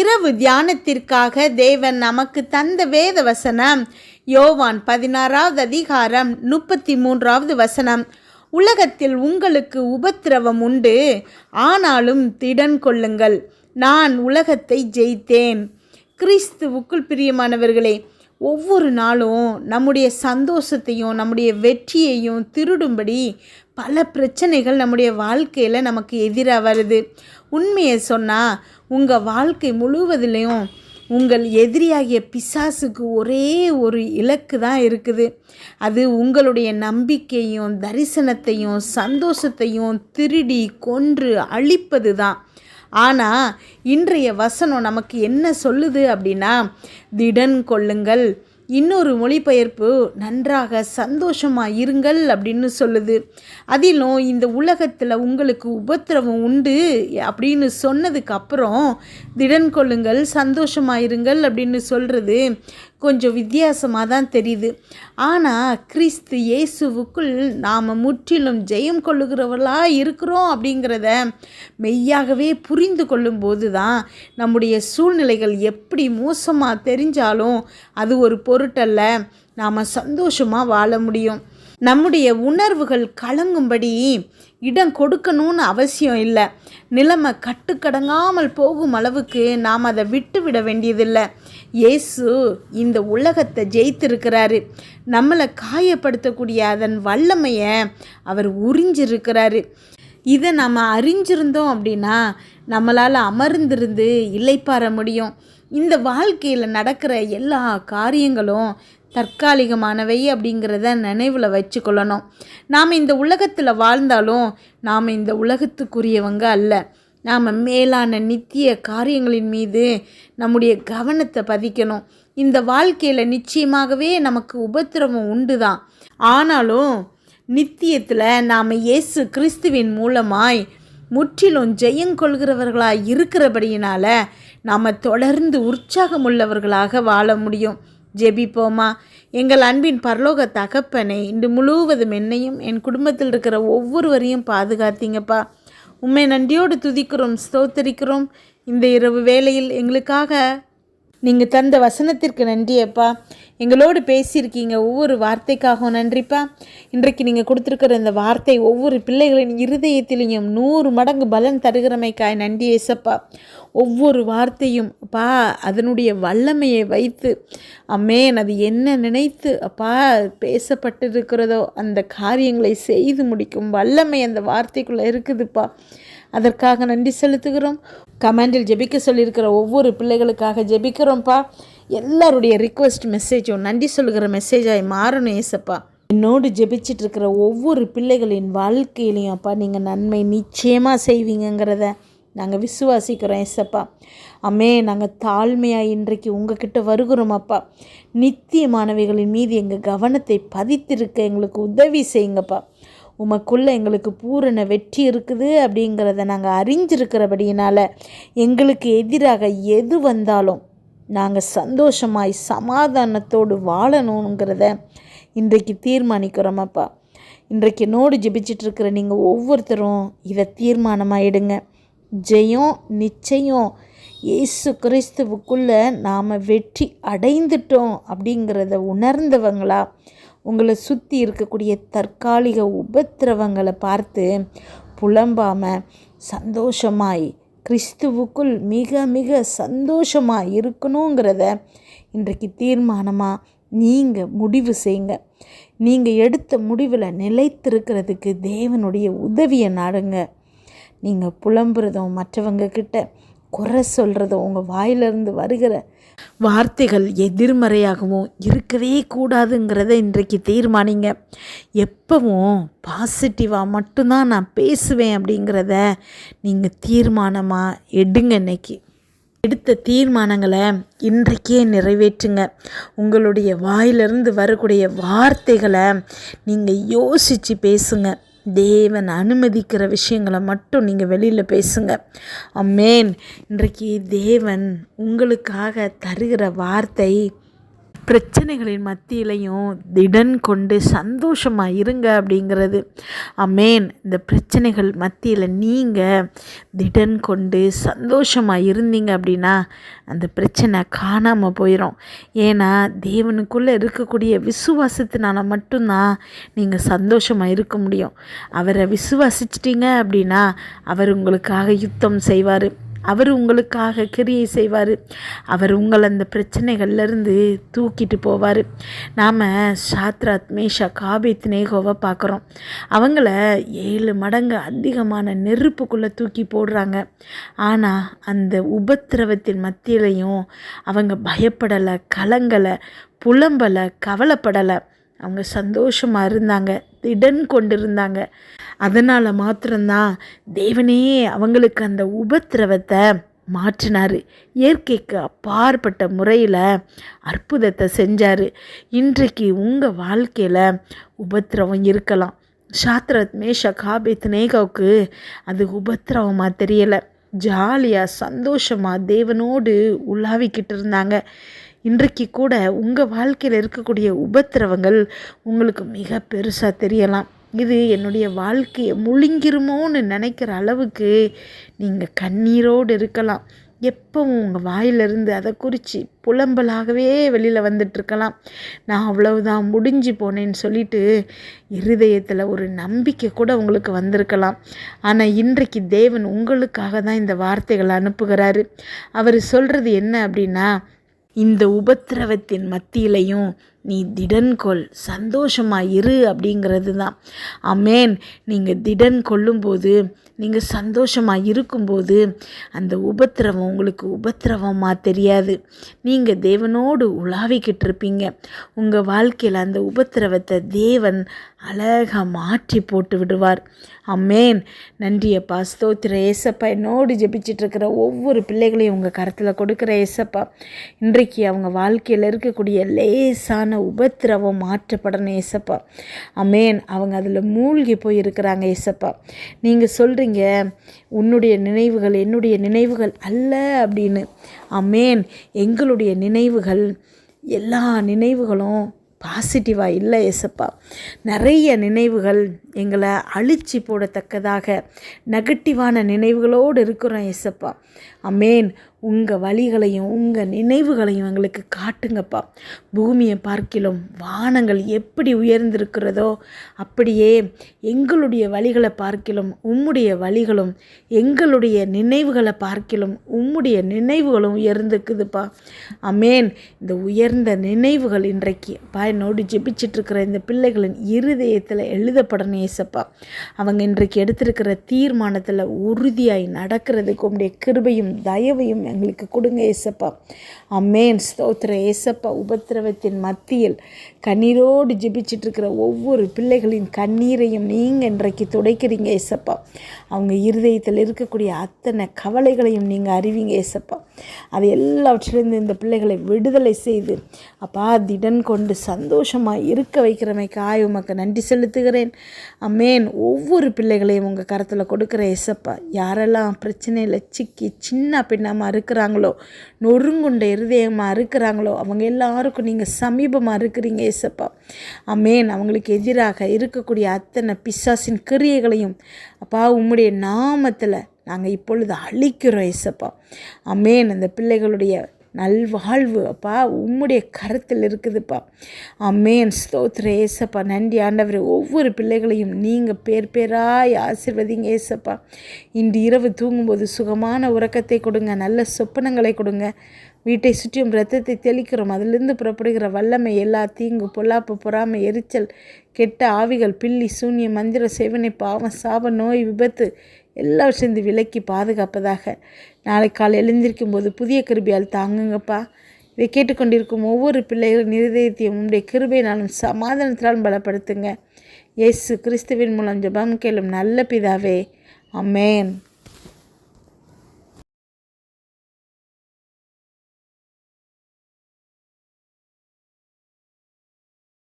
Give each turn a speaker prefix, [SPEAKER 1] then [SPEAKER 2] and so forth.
[SPEAKER 1] இரவு தியானத்திற்காக தேவன் நமக்கு தந்த வேத வசனம். யோவான் பதினாறாவது அதிகாரம் முப்பத்தி மூன்றாவது வசனம். உலகத்தில் உங்களுக்கு உபத்திரவம் உண்டு. ஆனாலும் திடன் கொள்ளுங்கள். நான் உலகத்தை ஜெயித்தேன். கிறிஸ்துவுக்குள் பிரியமானவர்களே ஒவ்வொரு நாளும் நம்முடைய சந்தோஷத்தையும் நம்முடைய வெற்றியையும் திருடும்படி பல பிரச்சனைகள் நம்முடைய வாழ்க்கையில் நமக்கு எதிராக வருது. உண்மையை சொன்னால் உங்கள் வாழ்க்கை முழுவதிலையும் உங்கள் எதிரியாகிய பிசாசுக்கு ஒரே ஒரு இலக்கு தான் இருக்குது. அது உங்களுடைய நம்பிக்கையும் தரிசனத்தையும் சந்தோஷத்தையும் திருடி கொன்று அழிப்பது தான். ஆனால் இன்றைய வசனம் நமக்கு என்ன சொல்லுது அப்படின்னா திடன் கொள்ளுங்கள். இன்னொரு மொழிபெயர்ப்பு நன்றாக சந்தோஷமாக இருங்கள் அப்படின்னு சொல்லுது. அதிலும் இந்த உலகத்தில் உங்களுக்கு உபத்திரவம் உண்டு அப்படின்னு சொன்னதுக்கு அப்புறம் திடன் கொள்ளுங்கள் சந்தோஷமாக இருங்கள் அப்படின்னு சொல்கிறது கொஞ்சம் வித்தியாசமாக தான் தெரியுது. ஆனால் கிறிஸ்து இயேசுவுக்குள் நாம் முற்றிலும் ஜெயம் கொள்ளுகிறவர்களாக இருக்கிறோம் அப்படிங்கிறத மெய்யாகவே புரிந்து கொள்ளும்போது தான் நம்முடைய சூழ்நிலைகள் எப்படி மோசமாக தெரிஞ்சாலும் அது ஒரு பொருட்டல்ல. நாம் சந்தோஷமாக வாழ முடியும். நம்முடைய உணர்வுகள் கலங்கும்படி இடம் கொடுக்கணும்னு அவசியம் இல்லை. நிலைமை கட்டுக்கடங்காமல் போகும் அளவுக்கு நாம் அதை விட்டு விட வேண்டியதில்லை. இயேசு இந்த உலகத்தை ஜெயித்திருக்கிறாரு. நம்மளை காயப்படுத்தக்கூடிய அதன் வல்லமையை அவர் உறிஞ்சிருக்கிறாரு. இதை நம்ம அறிஞ்சிருந்தோம் அப்படின்னா நம்மளால் அமர்ந்திருந்து இலைப்பாற முடியும். இந்த வாழ்க்கையில் நடக்கிற எல்லா காரியங்களும் தற்காலிகமானவை அப்படிங்கிறத நினைவில் வச்சுக்கொள்ளணும். நாம் இந்த உலகத்தில் வாழ்ந்தாலும் நாம் இந்த உலகத்துக்குரியவங்க அல்ல. நாம் மேலான நித்திய காரியங்களின் மீது நம்முடைய கவனத்தை பதிக்கணும். இந்த வாழ்க்கையில் நிச்சயமாகவே நமக்கு உபத்திரவம் உண்டு தான் ஆனாலும் நித்தியத்தில் நாம் இயேசு கிறிஸ்துவின் மூலமாய் முற்றிலும் ஜெயங்கொள்கிறவர்களாக இருக்கிறபடியினால் நாம் தொடர்ந்து உற்சாகமுள்ளவர்களாக வாழ முடியும். ஜெபிப்போமா? எங்கள் அன்பின் பரலோக தகப்பனை இன்று முழுவதும் என்னையும் என் குடும்பத்தில் இருக்கிற ஒவ்வொருவரையும் பாதுகாத்தீங்கப்பா. உண்மை நன்றியோடு துதிக்கிறோம் ஸ்தோத்தரிக்கிறோம். இந்த இரவு வேளையில் எங்களுக்காக நீங்கள் தந்த வசனத்திற்கு நன்றியப்பா. எங்களோடு பேசியிருக்கீங்க ஒவ்வொரு வார்த்தைக்காகவும். நன்றிப்பா. இன்றைக்கு நீங்கள் கொடுத்துருக்கிற இந்த வார்த்தை ஒவ்வொரு பிள்ளைகளின் இருதயத்திலையும் நூறு மடங்கு பலன் தருகிறமைக்காய். நன்றி ஏசப்பா. ஒவ்வொரு வார்த்தையும் அப்பா அதனுடைய வல்லமையை வைத்து அம்மேன் அது என்ன நினைத்து அப்பா பேசப்பட்டிருக்கிறதோ அந்த காரியங்களை செய்து முடிக்கும் வல்லமை அந்த வார்த்தைக்குள்ளே இருக்குதுப்பா. அதற்காக நன்றி செலுத்துகிறோம். கமெண்டில் ஜெபிக்க சொல்லியிருக்கிற ஒவ்வொரு பிள்ளைகளுக்காக ஜெபிக்கிறோம்ப்பா. எல்லாருடைய ரிக்வெஸ்ட் மெசேஜும் நன்றி சொல்லுகிற மெசேஜாக மாறணும் ஏசப்பா. என்னோடு ஜெபிச்சுட்டு இருக்கிற ஒவ்வொரு பிள்ளைகளின் வாழ்க்கையிலையும் அப்பா நீங்கள் நன்மை நிச்சயமாக செய்வீங்கங்கிறத நாங்கள் விசுவாசிக்கிறோம் ஏசப்பா. அம்மே நாங்கள் தாழ்மையாக இன்றைக்கு உங்ககிட்ட வருகிறோம் அப்பா. நித்திய மாணவிகளின் மீது எங்கள் கவனத்தை பதித்திருக்க எங்களுக்கு உதவி செய்யுங்கப்பா. உமக்குள்ளே எங்களுக்கு பூரண வெற்றி இருக்குது அப்படிங்கிறத நாங்கள் அறிஞ்சிருக்கிறபடியினால் எங்களுக்கு எதிராக எது வந்தாலும் நாங்கள் சந்தோஷமாய் சமாதானத்தோடு வாழணுங்கிறத இன்றைக்கு தீர்மானிக்கிறோமப்பா. இன்றைக்கு நோடு ஜெபிச்சிட்ருக்கிற நீங்கள் ஒவ்வொருத்தரும் இதை தீர்மானமாக எடுங்க ஜெயம் நிச்சயம் இயேசு கிறிஸ்துவுக்குள்ளே நாம் வெற்றி அடைந்துட்டோம் அப்படிங்கிறத உணர்ந்தவங்களா உங்களை சுற்றி இருக்கக்கூடிய தற்காலிக உபத்திரவங்களை பார்த்து புலம்பாமல் சந்தோஷமாய் கிறிஸ்துவுக்குள் மிக மிக சந்தோஷமாக இருக்கணுங்கிறத இன்றைக்கு தீர்மானமாக நீங்கள் முடிவு செய்யுங்க நீங்கள் எடுத்த முடிவில் நிலைத்திருக்கிறதுக்கு தேவனுடைய உதவியை நாடுங்க. நீங்கள் புலம்புறதும் மற்றவங்க கிட்ட குறை சொல்கிறதும் உங்கள் வாயிலிருந்து வருகிற வார்த்தைகள் எதிர்மறையாகவும் இருக்கவே கூடாதுங்கிறத இன்றைக்கு தீர்மானிங்க. எப்பவும் பாசிட்டிவாக மட்டும்தான் நான் பேசுவேன் அப்படிங்கிறத நீங்கள் தீர்மானமாக எடுங்க இன்னைக்கு. எடுத்த தீர்மானங்களை இன்றைக்கே நிறைவேற்றுங்க. உங்களுடைய வாயிலிருந்து வரக்கூடிய வார்த்தைகளை நீங்கள் யோசித்து பேசுங்க. தேவன் அனுமதிக்கிற விஷயங்களை மட்டும் நீங்கள் வெளியில் பேசுங்க. அம்மேன் இன்றைக்கு தேவன் உங்களுக்காக தருகிற வார்த்தை பிரச்சனைகளின் மத்தியிலையும் திடன் கொண்டு சந்தோஷமாக இருங்க அப்படிங்கிறது. அமேன். இந்த பிரச்சனைகள் மத்தியில் நீங்கள் திடன் கொண்டு சந்தோஷமாக இருந்தீங்க அப்படின்னா அந்த பிரச்சனை காணாமல் போயிடும் ஏன்னா தேவனுக்குள்ளே இருக்கக்கூடிய விசுவாசத்தினால மட்டும்தான் நீங்கள் சந்தோஷமாக இருக்க முடியும். அவரை விசுவாசிச்சிட்டிங்க அப்படின்னா அவர் உங்களுக்காக யுத்தம் செய்வார். அவர் உங்களுக்காக கிரியை செய்வார். அவர் உங்களை அந்த பிரச்சனைகள்லேருந்து தூக்கிட்டு போவார். நாம் சாத்ராத் மேஷா காபித் நேகோவை பார்க்குறோம். அவங்கள ஏழு மடங்கு அதிகமான நெருப்புக்குள்ளே தூக்கி போடுறாங்க. ஆனால் அந்த உபத்திரவத்தின் மத்தியிலையும் அவங்க பயப்படலை கலங்கலை புலம்பலை கவலைப்படலை. அவங்க சந்தோஷமாக இருந்தாங்க திடன் கொண்டு இருந்தாங்க அதனால் மாத்திரம்தான் தேவனே அவங்களுக்கு அந்த உபத்திரவத்தை மாற்றினார். இயற்கைக்கு அப்பாற்பட்ட முறையில் அற்புதத்தை செஞ்சார். இன்றைக்கு உங்கள் வாழ்க்கையில் உபத்திரவம் இருக்கலாம். சாத்ரத் மேஷா காபித் நேகாவுக்கு அது உபத்திரவமாக தெரியலை. ஜாலியாக சந்தோஷமாக தேவனோடு உலாவிக்கிட்டு இருந்தாங்க. இன்றைக்கு கூட உங்கள் வாழ்க்கையில் இருக்கக்கூடிய உபத்திரவங்கள் உங்களுக்கு மிக பெருசாக தெரியலாம். இது என்னுடைய வாழ்க்கையை முழுங்கிருமோன்னு நினைக்கிற அளவுக்கு நீங்கள் கண்ணீரோடு இருக்கலாம். எப்பவும் உங்கள் வாயிலிருந்து அதை குறித்து புலம்பலாகவே வெளியில் வந்துட்டுருக்கலாம். நான் அவ்வளவுதான் முடிஞ்சு போனேன்னு சொல்லிட்டு இருதயத்தில் ஒரு நம்பிக்கை கூட உங்களுக்கு வந்திருக்கலாம். ஆனால் இன்றைக்கு தேவன் உங்களுக்காக தான் இந்த வார்த்தைகளை அனுப்புகிறாரு. அவர் சொல்கிறது என்ன அப்படின்னா இந்த உபத்திரவத்தின் மத்தியிலையும் நீ திடன் கொள் சந்தோஷமாக இரு அப்படிங்கிறது தான் அமேன் நீங்கள் திடன் கொள்ளும்போது நீங்கள் சந்தோஷமாக இருக்கும்போது அந்த உபத்திரவம் உங்களுக்கு உபத்திரவமாக தெரியாது. நீங்கள் தேவனோடு உலாவிக்கிட்டு இருப்பீங்க உங்கள் வாழ்க்கையில் அந்த உபத்திரவத்தை தேவன் அழகாக மாற்றி போட்டு விடுவார். அம்மேன். நன்றியப்பா ஸ்தோத்திர ஏசப்பா. என்னோடு ஜெபிச்சிட்ருக்கிற ஒவ்வொரு பிள்ளைகளையும் உங்கள் கரத்தில் கொடுக்குற ஏசப்பா. இன்றைக்கு அவங்க வாழ்க்கையில் இருக்கக்கூடிய லேசான உபத்திரவம் மாற்றப்படணும் ஏசப்பா. அமேன் அவங்க அதில் மூழ்கி போய் இருக்கிறாங்க ஏசப்பா. நீங்கள் சொல்கிறீங்க உன்னுடைய நினைவுகள் என்னுடைய நினைவுகள் அல்ல அப்படின்னு. அமேன் எங்களுடைய நினைவுகள் எல்லா நினைவுகளும் பாசிட்டிவாக இல்லை ஏசப்பா. நிறைய நினைவுகள் எங்களை அழிச்சி போடத்தக்கதாக நெகட்டிவான நினைவுகளோடு இருக்கிறோம் ஏசப்பா. அமேன் உங்கள் வழிகளையும் உங்கள் நினைவுகளையும் எங்களுக்கு காட்டுங்கப்பா. பூமியை பார்க்கிலும் வானங்கள் எப்படி உயர்ந்திருக்கிறதோ அப்படியே எங்களுடைய வழிகளை பார்க்கிலும் உம்முடைய வழிகளும் எங்களுடைய நினைவுகளை பார்க்கிலும் உம்முடைய நினைவுகளும் உயர்ந்திருக்குதுப்பா. அமேன். இந்த உயர்ந்த நினைவுகள் இன்றைக்கு பா என்னோடு ஜெபிச்சிட்ருக்கிற இந்த பிள்ளைகளின் இருதயத்தில் எழுதப்படணும் ஏசப்பா. அவங்க இன்றைக்கு எடுத்திருக்கிற தீர்மானத்தில் உறுதியாய் நடக்கிறதுக்கு உங்களுடைய கிருபையும் தயவையும் எங்களுக்கு கொடுங்க ஏசப்பா. அம்மேன் ஸ்தோத்திர ஏசப்பா. உபத்திரவத்தின் மத்தியில் கண்ணீரோடு ஜெபிச்சிட்ருக்கிற ஒவ்வொரு பிள்ளைகளின் கண்ணீரையும் நீங்கள் இன்றைக்கு துடைக்கிறீங்க ஏசப்பா. அவங்க இருதயத்தில் இருக்கக்கூடிய அத்தனை கவலைகளையும் நீங்கள் அறிவிங்க ஏசப்பா. அது எல்லாவற்றிலிருந்து இந்த பிள்ளைகளை விடுதலை செய்து அப்பா திடன் கொண்டு சந்தோஷமாக இருக்க வைக்கிறமைக்காய் உமக்கு நன்றி செலுத்துகிறேன். அம்மேன் ஒவ்வொரு பிள்ளைகளையும் உங்கள் கரத்தில் கொடுக்குற ஏசப்பா. யாரெல்லாம் பிரச்சனையில் சிக்கி சின்ன பின்னமாக இருக்கிறாங்களோ? நொறுங்குண்ட இருதயமாக இருக்கிறாங்களோ? அவங்க எல்லாருக்கும் நீங்கள் சமீபமாக இருக்கிறீங்க ஏசப்பா. அமேன் அவங்களுக்கு எதிராக இருக்கக்கூடிய அத்தனை பிசாசின் கிரியைகளையும் அப்பா உம்முடைய நாமத்தில் நாங்கள் இப்பொழுது அழிக்கிறோம் ஏசப்பா. அமேன் அந்த பிள்ளைகளுடைய நல்வாழ்வு அப்பா. உம்முடைய கருத்தில் இருக்குதுப்பா. அம்மேன் ஸ்தோத்ர ஏசப்பா. நன்றி ஆண்டவர். ஒவ்வொரு பிள்ளைகளையும் நீங்கள் பேர் பேராய் ஆசிர்வதிங்க ஏசப்பா. இன்று இரவு தூங்கும்போது சுகமான உறக்கத்தை கொடுங்க நல்ல சொப்பனங்களை கொடுங்க. வீட்டை சுற்றியும் ரத்தத்தை தெளிக்கிறோம். அதிலிருந்து புறப்படுகிற வல்லமை எல்லா தீங்கு பொல்லாப்பு பொறாமை எரிச்சல் கெட்ட ஆவிகள் பில்லி சூன்ய மந்திர சேவனை பாவம் சாப நோய் விபத்து எல்லாம் சேர்ந்து விலக்கி பாதுகாப்பதாக. நாளை காலை எழுந்திருக்கும் போது புதிய கிருபியால் தாங்குங்கப்பா. இதை கேட்டுக்கொண்டிருக்கும் ஒவ்வொரு பிள்ளைகளின் நிருதயத்தையும் உடைய கிருபையினாலும் சமாதானத்தினாலும் பலப்படுத்துங்க. இயேசு கிறிஸ்துவின் மூலம் ஜெபம் கேளும் நல்ல பிதாவே. அமேன்